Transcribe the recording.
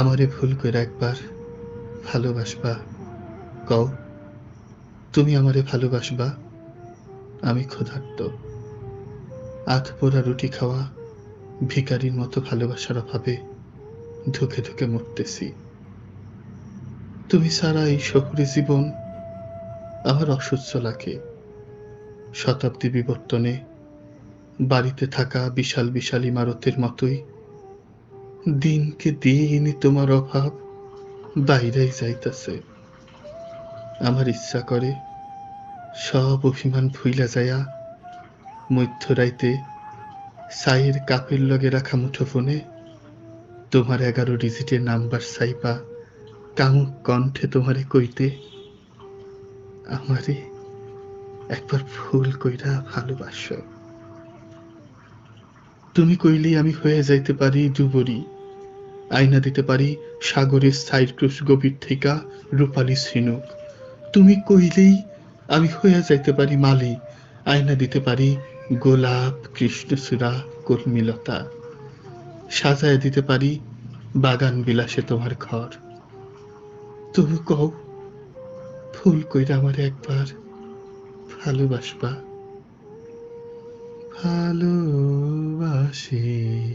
আমারে ভুল করে একবার ভালোবাসবা। কও, তুমি আমারে ভালোবাসবা? আমি ক্ষুধার্ত। আধ পোড়া রুটি খাওয়া ভিকারির মতো ভালোবাসার অভাবে ধুকে ধুকে মরতেছি। তুমি সারা এই শহুরে জীবন আমার অসহ্য লাগে। শতাব্দী বিবর্তনে বাড়িতে থাকা বিশাল বিশাল ইমারতের মতোই দিনকে দিন তোমার অভাব বাইরেই যাইতাছে। আমার ইচ্ছা করে সব অভিমান ভুইলা যায়া মধ্যরাইতে সাইয়ের কাপের লগে রাখা মুঠোফোনে তোমার এগারো ডিজিটের নাম্বার সাইপা কামুক কণ্ঠে তোমারে কইতে, আমারে একবার ভুল কইরা ভালোবাসো। তুমি কইলেই আমি হয়ে যাইতে পারি ডুবরি। আয়না দিতে পারি সাগরের সাইক্রুস গভীর থেকে রূপালী ঝিনুক তুমি কইলেই আমি হয়ে যাইতে পারি মালি। আয়না দিতে পারি গোলাপ, কৃষ্ণচূড়া, কর্মীলতা। সাজায় দিতে পারি বাগান বিলাসে তোমার ঘর। তবু কও, ফুল কইরা আমার একবার ভালোবাসবা। ভালোবাসি